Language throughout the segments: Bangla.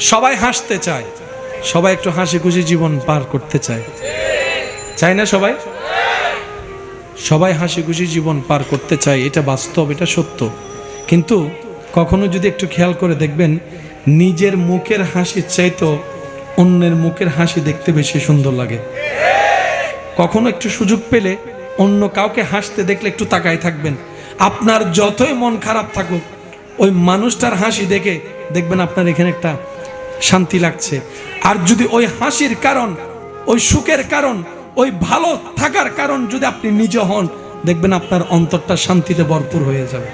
সবাই হাসতে চায়। সবাই একটু হাসি খুশি জীবন পার করতে চায়। চায় না সবাই? সবাই হাসি খুশি জীবন পার করতে চায়, এটা বাস্তব, এটা সত্য। কিন্তু কখনো যদি একটু খেয়াল করে দেখবেন, নিজের মুখের হাসির চাইতো অন্যের মুখের হাসি দেখতে বেশি সুন্দর লাগে। কখনো একটু সুযোগ পেলে অন্য কাউকে হাসতে দেখলে একটু তাকায় থাকবেন। আপনার যতই মন খারাপ থাকুক, ওই মানুষটার হাসি দেখে দেখবেন আপনার এখানে একটা শান্তি লাগছে। আর যদি ওই হাসির কারণ, ওই সুখের কারণ, ওই ভালো থাকার কারণ যদি আপনি নিজে হন, দেখবেন আপনার অন্তরটা শান্তিতে ভরপুর হয়ে যাবে।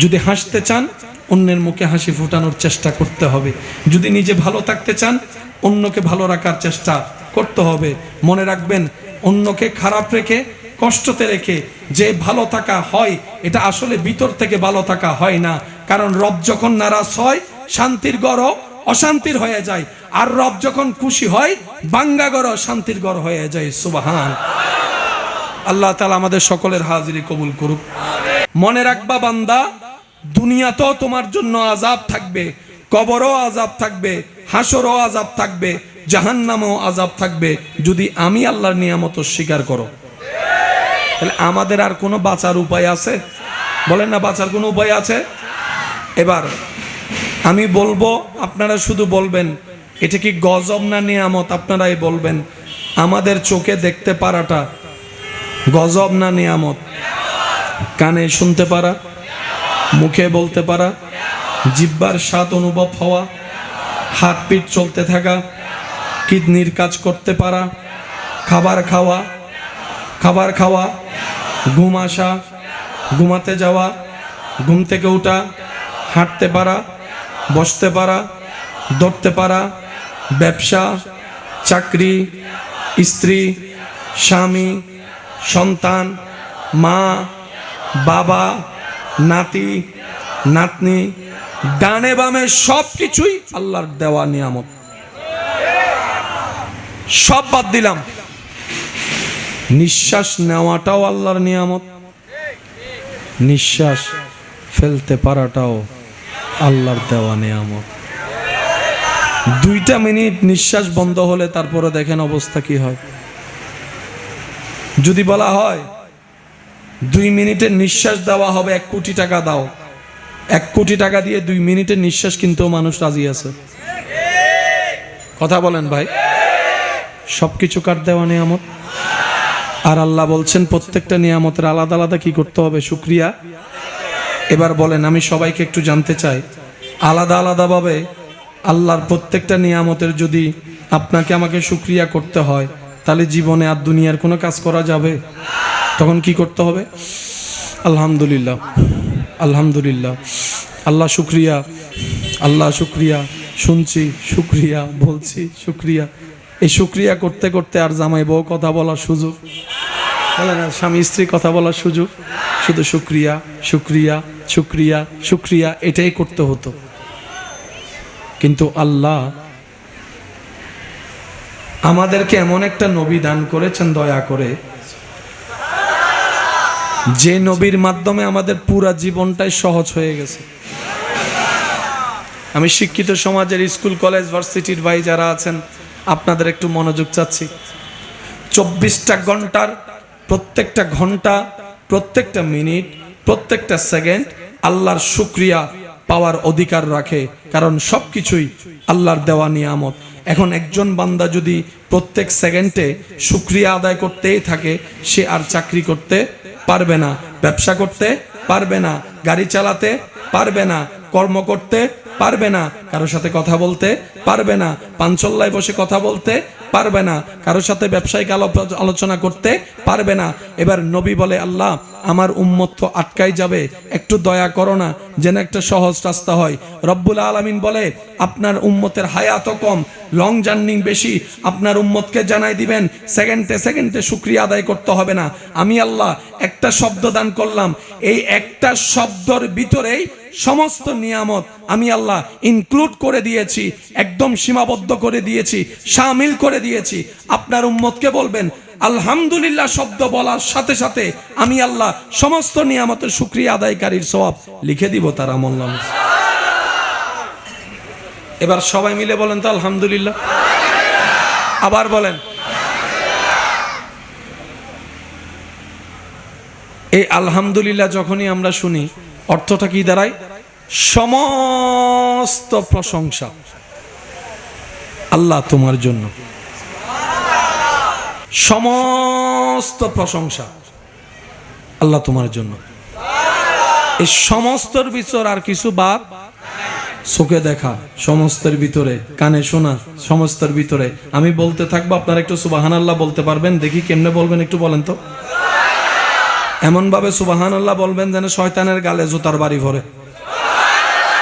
যদি হাসতে চান, অন্যের মুখে হাসি ফোটানোর চেষ্টা করতে হবে। যদি নিজে ভালো থাকতে চান, অন্যকে ভালো রাখার চেষ্টা করতে হবে। মনে রাখবেন, অন্যকে খারাপ রেখে কষ্টতে রেখে যে ভালো থাকা হয়, এটা আসলে ভিতর থেকে ভালো থাকা হয় না। কারণ রব যখন নারাজ হয়, শান্তির গড় অশান্তির হয়ে যায়। আর রব যখন খুশি হয়, বাঙ্গা গড় শান্তির গড় হয়ে যায়। সুবাহান। আল্লাহ তালা আমাদের সকলের হাজিরি কবুল করুক। মনে রাখবা বান্দা, দুনিয়াতেও তোমার জন্য আজাব থাকবে, কবরও আজাব থাকবে, হাসরও আজাব থাকবে, জাহান্নামেও আজাব থাকবে। যদি আমি আল্লাহর নিয়ামত স্বীকার করো তাহলে আমাদের আর কোনো বাঁচার উপায় আছে? বলেন না বাঁচার কোনো উপায় আছে? এবার, আমি বলব, আপনারা শুধু বলবেন, এটা কি গজব না নিয়ামত আপনারাই বলবেন? আমাদের চোখে দেখতে পারাটা গজব না নিয়ামত? কানে শুনতে পারা? মুখে বলতে পারা? জিব্বার স্বাদ অনুভব হওয়া? হাত পিঠ চলতে থাকা? কিডনির কাজ করতে পারা? খাবার খাওয়া? খাবার খাওয়া, ঘুম আসা, ঘুমাতে যাওয়া, ঘুম থেকে ওঠা হাঁটতে পারা, বসতে পারা, দৌড়তে পারা, ব্যবসা, চাকরি, স্ত্রী, স্বামী, সন্তান, মা, বাবা, নাতি, নাতনি, ডানে বামে সব কিছুই আল্লাহর দেওয়া নিয়ামত। সব বাদ দিলাম। নিঃশ্বাস নেওয়াটাও আল্লাহর নিয়ামত। নিঃশ্বাস ফেলতে পারাটাও আল্লাহর দেওয়া নিয়ামত। দুইটা মিনিট নিঃশ্বাস বন্ধ হলে তারপরে দেখেন অবস্থা কি হয়। যদি বলা হয়, দুই মিনিটের নিঃশ্বাস দেওয়া হবে এক কোটি টাকা দাও। এক কোটি টাকা দিয়ে দুই মিনিটের নিঃশ্বাস কিন্তু মানুষ রাজি আছে। কথা বলেন ভাই। সবকিছু কার দেওয়া নিয়ামত? আর আল্লাহ বলছেন, প্রত্যেকটা নিয়ামতের আলাদা আলাদা কি করতে হবে? শুক্রিয়া। এবার বলেন, আমি সবাইকে একটু জানতে চাই। আলাদা আলাদাভাবে আল্লাহর প্রত্যেকটা নিয়ামতের যদি আপনাকে আমাকে শুক্রিয়া করতে হয়, তাহলে জীবনে আর দুনিয়ার কোনো কাজ করা যাবে? তখন কি করতে হবে? আলহামদুলিল্লাহ আলহামদুলিল্লাহ। আল্লাহ শুক্রিয়া আল্লাহ শুক্রিয়া, শুনছি, শুক্রিয়া, বলছি, শুক্রিয়া। এই শুক্রিয়া করতে করতে আর জামাই বউ কথা বলার সুযোগ। বলে না, স্বামী স্ত্রী কথা বলার সুযোগ। শুধু শুক্রিয়া শুক্রিয়া শুক্রিয়া শুক্রিয়া, এটাই করতে হতো। কিন্তু আল্লাহ আমাদেরকে এমন একটা নবী দান করেছেন, দয়া করে। যে নবীর মাধ্যমে আমাদের পুরা জীবনটাই সহজ হয়ে গেছে। আমি শিক্ষিত সমাজের স্কুল, কলেজ, ভার্সিটির ভাই যারা আছেন আপনাদের একটু মনোযোগ চাচ্ছি। চব্বিশটা ঘণ্টার প্রত্যেকটা ঘণ্টা, প্রত্যেকটা মিনিট, প্রত্যেকটা সেকেন্ড আল্লাহর শুক্রিয়া পাওয়ার অধিকার রাখে, কারণ সব কিছুই আল্লাহর দেওয়া নিয়ামত। এখন একজন বান্দা যদি প্রত্যেক সেকেন্ডে শুক্রিয়া আদায় করতেই থাকে, সে আর চাকরি করতে পারবে না, ব্যবসা করতে পারবে না, গাড়ি চালাতে পারবে না, কর্ম করতে পারবে না। কারোর সাথে কথা বলতে পারবে না। পাঞ্চল্লায় বসে কথা বলতে পারবে না। কারোর সাথে ব্যবসায়িক আলো- আলোচনা করতে পারবে না। এবার নবী বলে, আল্লাহ, আমার উম্মত তো আটকাই যাবে। একটু দয়া করো না, যেন একটা সহজ রাস্তা হয়। রব্বুল আলমিন বলে, আপনার উম্মতের হায়াত কম। লং জার্নিং বেশি। আপনার উম্মতকে জানাই দিবেন, সেকেন্ডে সেকেন্ডে শুক্রিয়া আদায় করতে হবে না। আমি আল্লাহ একটা শব্দ দান করলাম। এই একটা শব্দর ভিতরেই সমস্ত নিয়ামত আমি আল্লাহ ইনক্লুড করে দিয়েছি, একদম সীমাবদ্ধ করে দিয়েছি, সামিল করে দিয়েছি। আপনার উম্মতকে বলবেন, আলহামদুলিল্লাহ শব্দ বলার সাথে সাথে আমি আল্লাহ সমস্ত নিয়ামতের শুক্রিয়া আদায়কারীর সওয়াব লিখে দিব তার আমল এবার সবাই মিলে বলেন তো, আলহামদুলিল্লাহ আবার বলেন, এই আলহামদুলিল্লাহ যখনই আমরা শুনি, অর্থটা কি দাঁড়ায়? সমস্ত প্রশংসা আল্লাহ তোমার জন্য। সমস্ত প্রশংসা আল্লাহ তোমার জন্য। এই সমস্তর ভিতর আর কিছু বাদ? চোখে দেখা, সমস্তের ভিতরে, কানে শোনা, সমস্তের ভিতরে। আমি বলতে থাকব, আপনারা একটু সুবাহান আল্লাহ বলতে পারবেন, দেখি কেমনে বলবেন একটু বলেন তো। এমন ভাবে সুবাহান আল্লাহ বলবেন যেন শয়তানের গালে জুতার বাড়ি ভরে।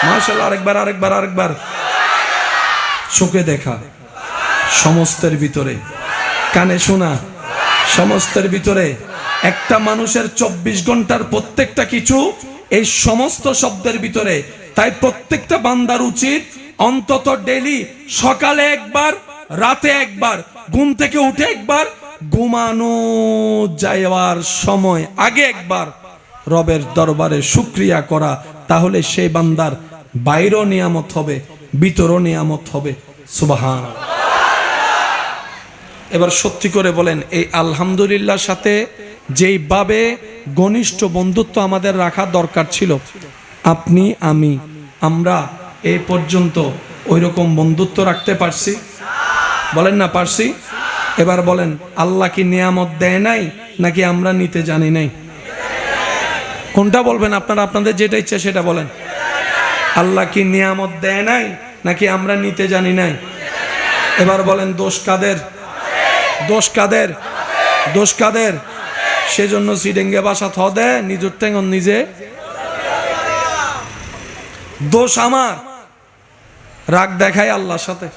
মার্শাল আরেকবার আরেকবার আরেকবার। চোখে দেখা। সমস্তের ভিতরে। কানে শোনা। সমস্তের ভিতরে। একটা মানুষের চব্বিশ ঘণ্টার প্রত্যেকটা কিছু এই সমস্ত শব্দের ভিতরে। তাই প্রত্যেকটা বান্দার উচিত অন্তত ডেলি সকালে একবার, রাতে একবার, ঘুম থেকে উঠে একবার, ঘুমানো যাওয়ার সময় আগে একবার রবের দরবারে শুক্রিয়া করা। তাহলে সেই বান্দার বাইরও নিয়ামত হবে ভিতরও নিয়ামত হবে। সুবাহান এবার সত্যি করে বলেন, এই আলহামদুলিল্লাহর সাথে যেইভাবে ঘনিষ্ঠ বন্ধুত্ব আমাদের রাখা দরকার ছিল, আপনি, আমি, আমরা এই পর্যন্ত ওই রকম বন্ধুত্ব রাখতে পারছি? বলেন না পারছি? এবার বলেন, আল্লাহ কি নিয়ামত দেয় নাই, নাকি আমরা নিতে জানি নাই? কোনটা বলবেন আপনারা? আপনাদের যেটা ইচ্ছা সেটা বলেন। আল্লাহ কি নিয়ামত দেয় নাই? নাকি আমরা নিতে জানি নাই? এবার বলেন, দোষ কাদের? দোষ কাদের? দোষ কাদের? সেজন্য সিডেঙ্গে বাসা থ দে, নিজের টেঙ্গন নিজে। দোষ আমার। রাগ দেখায় আল্লাহর সাথে।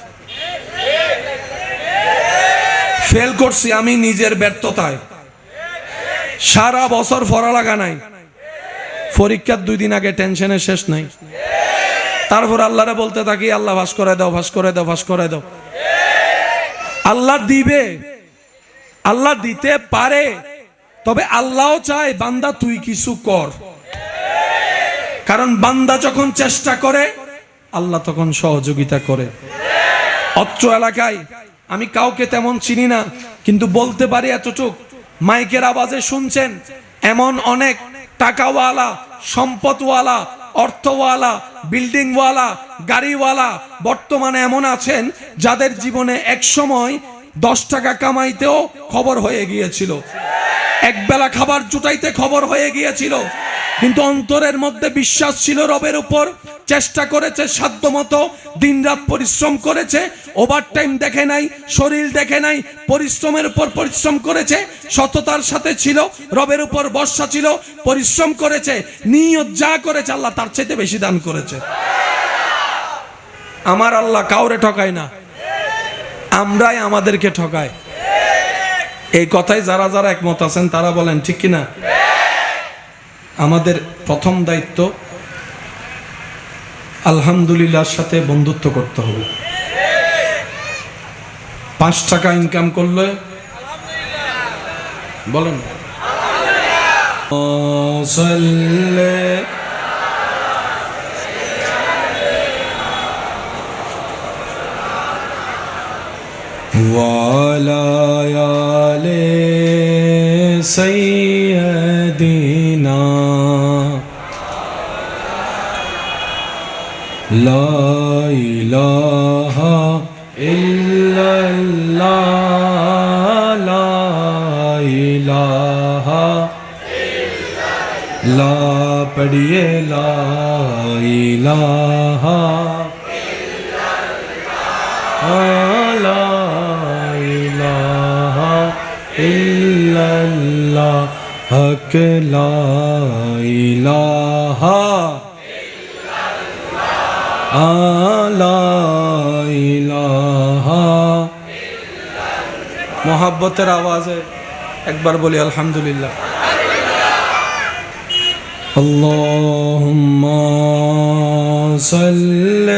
ফেল করছি আমি নিজের ব্যর্থতায়। সারা বছর ফরা লাগা নাই। পরীক্ষার দুই দিন আগে টেনশনের শেষ নাই। তারপর আল্লাহরে বলতে থাকি, আল্লাহ ভাস করে দাও, ভাস করে দাও, ভাস করে দাও। আল্লাহ দিবে, আল্লাহ দিতে পারে, তবে আল্লাহও চায়, বান্দা, তুই কিছু কর। কারণ বান্দা যখন চেষ্টা করে, আল্লাহ তখন সহযোগিতা করে। অত্র এলাকায়, আমি কাউকে তেমন চিনি না, কিন্তু বলতে পারি এতটুক, মাইকের আওয়াজে শুনছেন, এমন অনেক টাকাওয়ালা, সম্পদওয়ালা অর্থওয়ালা, বিল্ডিংওয়ালা, গাড়িওয়ালা বর্তমানে এমন আছেন যাদের জীবনে এক সময় দশ টাকা কামাইতেও খবর হয়ে গিয়েছিল। এক বেলা খাবার জুটাইতে খবর হয়ে গিয়েছিল। কিন্তু অন্তরের মধ্যে বিশ্বাস ছিল রবের উপর চেষ্টা করেছে সাধ্যমতো, দিনরাত পরিশ্রম করেছে ওভার টাইম দেখে নাই, শরীর দেখে নাই, পরিশ্রমের উপর পরিশ্রম করেছে, সততার সাথে ছিল, রবের উপর বর্ষা ছিল, পরিশ্রম করেছে, নিয়ত যা করেছে আল্লাহ তার চাইতে বেশি দান করেছে। আমার আল্লাহ কাউরে ঠকায় না, আমরাই আমাদেরকে ঠকায়। এই কথায় যারা যারা একমত আছেন তারা বলেন, ঠিক কিনা? আমাদের প্রথম দায়িত্ব আলহামদুলিল্লাহর সাথে বন্ধুত্ব করতে হবে। পাঁচ টাকা ইনকাম করলে বলেন। ওয়ালা لا الہ الا اللہ لا پڑھئے لا لا الہ لا الہ الا اللہ حق لا الہ মোহাব্বতের আওয়াজে একবার বলি আলহামদুলিল্লাহ اللهم صل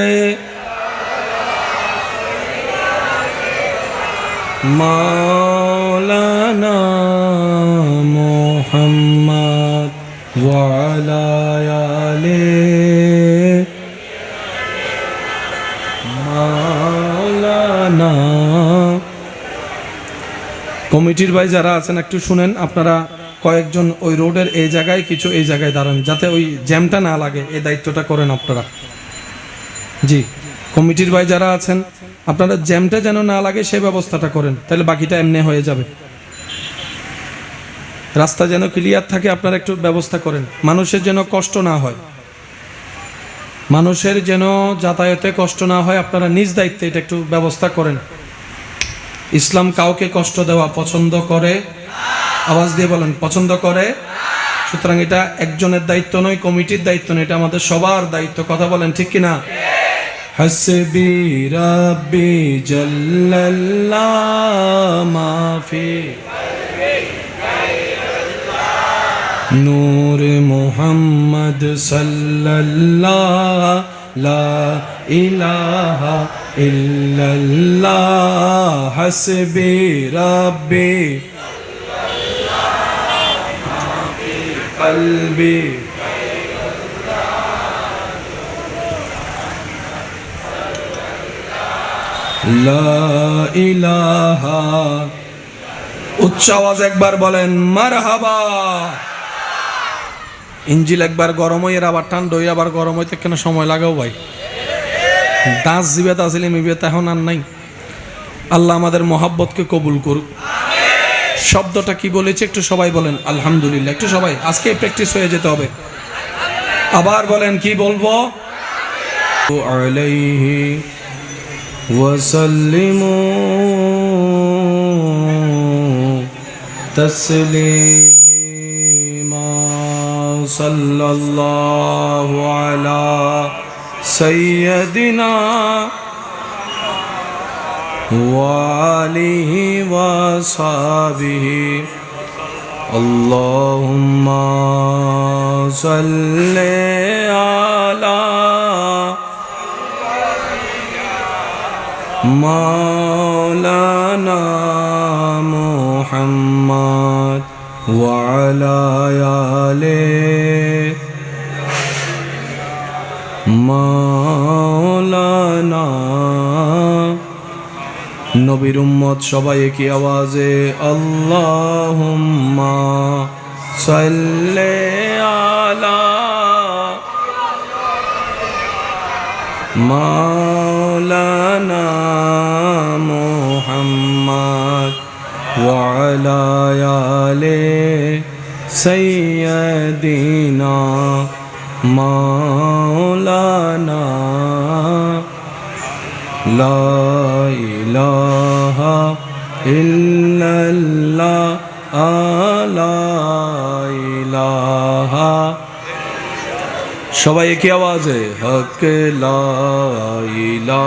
مولانا محمد وعلى آله কমিটির ভাই যারা আছেন, একটু শুনেন, আপনারা কয়েকজন ওই রোডের এই জায়গায়, কিছু এই জায়গায় দাঁড়ান, যাতে ওই জ্যামটা না লাগে, এই দায়িত্বটা করেন আপনারা। জি, কমিটির ভাই যারা আছেন, আপনারা জ্যামটা যেন না লাগে সেই ব্যবস্থাটা করেন, তাহলে বাকিটা এমনি হয়ে যাবে। রাস্তা যেন ক্লিয়ার থাকে, আপনারা একটু ব্যবস্থা করেন। মানুষের যেন কষ্ট না হয়। মানুষের যেন যাতায়াতে কষ্ট না হয়, আপনারা নিজ দায়িত্বে এটা একটু ব্যবস্থা করেন। ইসলাম কাউকে কষ্ট দেওয়া পছন্দ করে? আওয়াজ দিয়ে বলেন, পছন্দ করে? সুতরাং এটা একজনের দায়িত্ব নয়, কমিটির দায়িত্ব নয়, এটা আমাদের সবার দায়িত্ব। কথা বলেন, ঠিক কিনা? হাসবি রাব্বি মাফি। নূর মোহাম্মদ সাল্লাল্লাহ লা ইলাহা ইল্লাল্লাহ হাসবি রাব্বি। ইলাহা। উচ্চ আওয়াজ একবার বলেন, মারহাবা। ইঞ্জিল একবার গরম হয়ে আবার ঠান্ডা হয়ে আবার গরম হইতে কেন সময় লাগাও ভাই? দাস জিবেত আসিলে মিবে এখন আর নাই। আল্লাহ আমাদের মহাব্বতকে কবুল করুক। শব্দটা কি বলেছে একটু সবাই বলেন, আলহামদুলিল্লাহ। একটু সবাই, আজকে প্র্যাকটিস হয়ে যেতে হবে। আবার বলেন, কি বলব? সাল্লাল্লাহু আলা سيدنا وآله وصحبه اللهم صل على مولانا محمد وعلى آله মাওলানা। নবীর উম্মত সবাই একই আওয়াজে আল্লাহ সাল্লে আলা মাওলানা মোহাম্মদ ওয়ালা আলে সৈয়দিনা মাওলানা লা ইলাহা ইল্লাল্লাহ সবাই একই আওয়াজে হক লা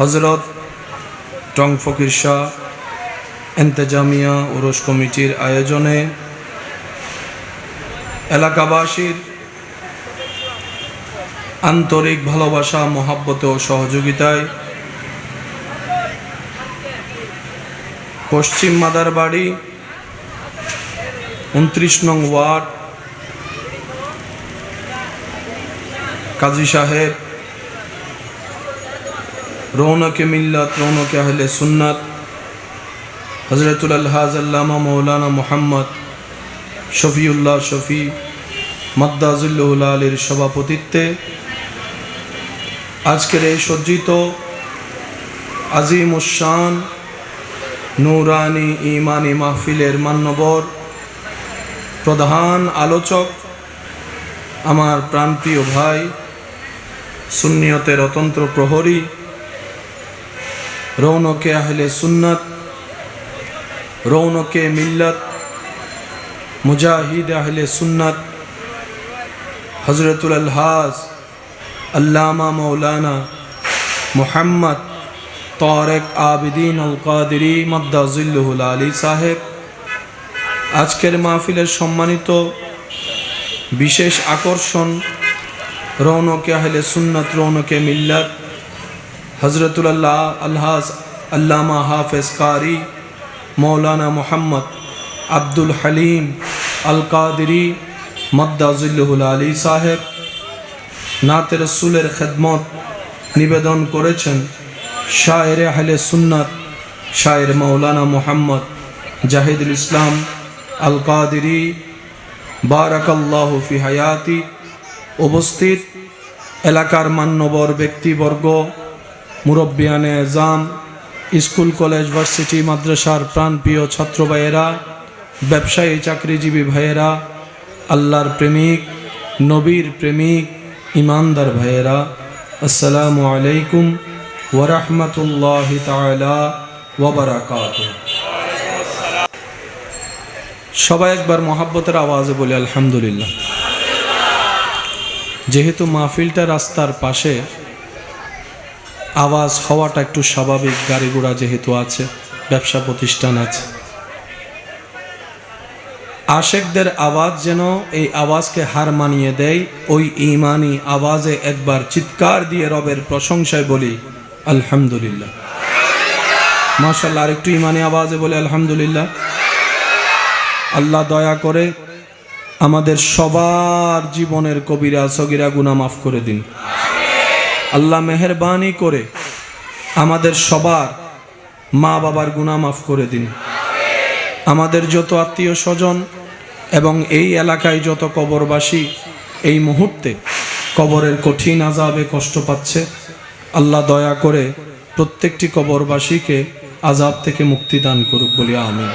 হজরত টং ফকির শাহ এন্তেজামিয়া উরস কমিটির আয়োজনে এলাকাবাসীর আন্তরিক ভালোবাসা, মহাব্বত ও সহযোগিতায় পশ্চিম মাদারবাড়ি উনত্রিশ নং ওয়ার্ড কাজী সাহেব রৌনকে মিল্লাত, রৌনকে আহলে সুন্নাত। হজরতুল আলহাজ আল্লামা মৌলানা মোহাম্মদ শফিউল্লাহ শফি মদ্দাজুল্লাহ আলীর সভাপতিত্বে আজকের এই সজ্জিত আজিম উসান নুরানি ইমানি মাহফিলের মান্যবর প্রধান আলোচক আমার প্রাণপ্রিয় ভাই, সুন্নিয়তের অতন্ত্র প্রহরী রৌনকে আহলে সুন্নাত, রৌনকে মিল্লাত, মুজাহিদ আহলে সুন্নাত হজরতুল আলহাজ, আল্লামা মৌলানা মোহাম্মদ তরেক আবিদিন আল কাদিরি মদ্দাজুল্লুহুল আলী সাহেব। আজকের মাহফিলের সম্মানিত বিশেষ আকর্ষণ রৌনকে আহলে সুন্নাত, রৌনকে মিল্লাত হজরতুল্লাহ আলহাজ আল্লামা হাফেজ কারি, মৌলানা মোহাম্মদ আব্দুল হালিম আল কাদিরি মদ্দাজুল্লুহুল আলী সাহেব, নাতে রসুলের খেদমত নিবেদন করেছেন শায়ের আহলে সুন্নাত, শায়ের মৌলানা মোহাম্মদ জাহিদুল ইসলাম আল কাদিরি বারাকাল্লাহ ফি হায়াতি, উপস্থিত এলাকার মান্যবর ব্যক্তিবর্গ মুরব্বিয়ানে এজাম, স্কুল, কলেজ, ভার্সিটি, মাদ্রাসার প্রাণপ্রিয় ছাত্র ভাইয়েরা ব্যবসায়ী, চাকরিজীবী ভাইয়েরা, আল্লাহর প্রেমিক, নবীর প্রেমিক, ইমানদার ভাইয়েরা, আসসালামু আলাইকুম ওরহমতুল্লাহ তালা ওবরাকাত সবাই একবার মহাব্বতের আওয়াজে বলি, আলহামদুলিল্লাহ। যেহেতু মাহফিলটা রাস্তার পাশে আওয়াজ হওয়াটা একটু স্বাভাবিক গাড়ি ঘোড়া যেহেতু আছে, ব্যবসা প্রতিষ্ঠান আছে। আশেকদের আওয়াজ যেন এই আওয়াজকে হার মানিয়ে দেয়, ওই ইমানি আওয়াজে একবার চিৎকার দিয়ে রবের প্রশংসায় বলি, আলহামদুলিল্লাহ। মাশাল্লাহ আরেকটু ইমানি আওয়াজে বলি, আলহামদুলিল্লাহ। আল্লাহ দয়া করে আমাদের সবার জীবনের কবিরা, সগিরা গুনা মাফ করে দিন। আল্লাহ মেহরবানি করে আমাদের সবার মা বাবার গুনা মাফ করে দিন। আমাদের যত আত্মীয় স্বজন এবং এই এলাকায় যত কবরবাসী এই মুহূর্তে কবরের কঠিন আজাবে কষ্ট পাচ্ছে, আল্লাহ দয়া করে প্রত্যেকটি কবরবাসীকে আজাব থেকে মুক্তি দান করুক বলি আমি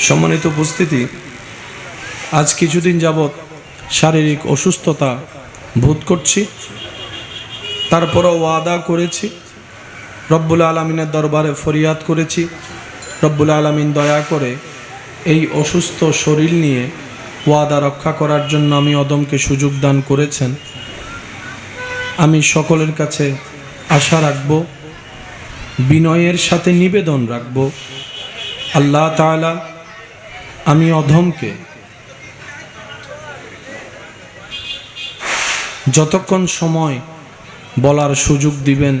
সম্মানিত উপস্থিতি আজ কিছুদিন যাবৎ শারীরিক অসুস্থতা বোধ করছি। তারপরও ওয়াদা করেছি। রব্বুল আলমিনের দরবারে ফরিয়াদ করেছি। রব্বুল আলমিন দয়া করে এই অসুস্থ শরীর নিয়ে ওয়াদা রক্ষা করার জন্য আমি অদমকে সুযোগ দান করেছেন। আমি সকলের কাছে আশা রাখব, বিনয়ের সাথে নিবেদন রাখব। আল্লাহ তাআলা আমি অধমকে যতক্ষণ সময় বলার সুযোগ দিবেন,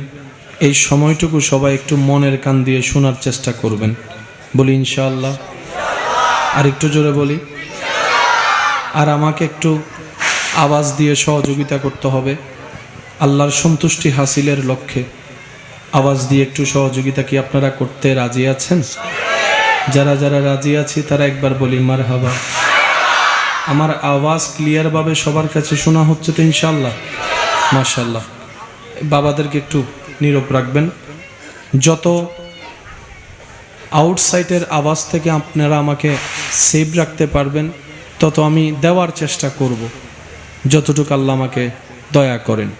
এই সময়টুকু সবাই একটু মনের কান দিয়ে শোনার চেষ্টা করবেন। বলি, ইনশাআল্লাহ। আর একটু জোরে বলি। আর আমাকে একটু আওয়াজ দিয়ে সহযোগিতা করতে হবে। আল্লাহর সন্তুষ্টি হাসিলের লক্ষ্যে। আওয়াজ দিয়ে একটু সহযোগিতা কি আপনারা করতে রাজি আছেন? যারা যারা রাজি আছি, তারা একবার বলি মার হাবা আমার আওয়াজ ক্লিয়ারভাবে সবার কাছে শোনা হচ্ছে তো ইনশাল্লাহ মাশাল্লাহ বাবাদেরকে একটু নীরব রাখবেন। যত আউটসাইডের আওয়াজ থেকে আপনারা আমাকে সেভ রাখতে পারবেন, তত আমি দেওয়ার চেষ্টা করব। যতটুকু আল্লাহ আমাকে দয়া করেন।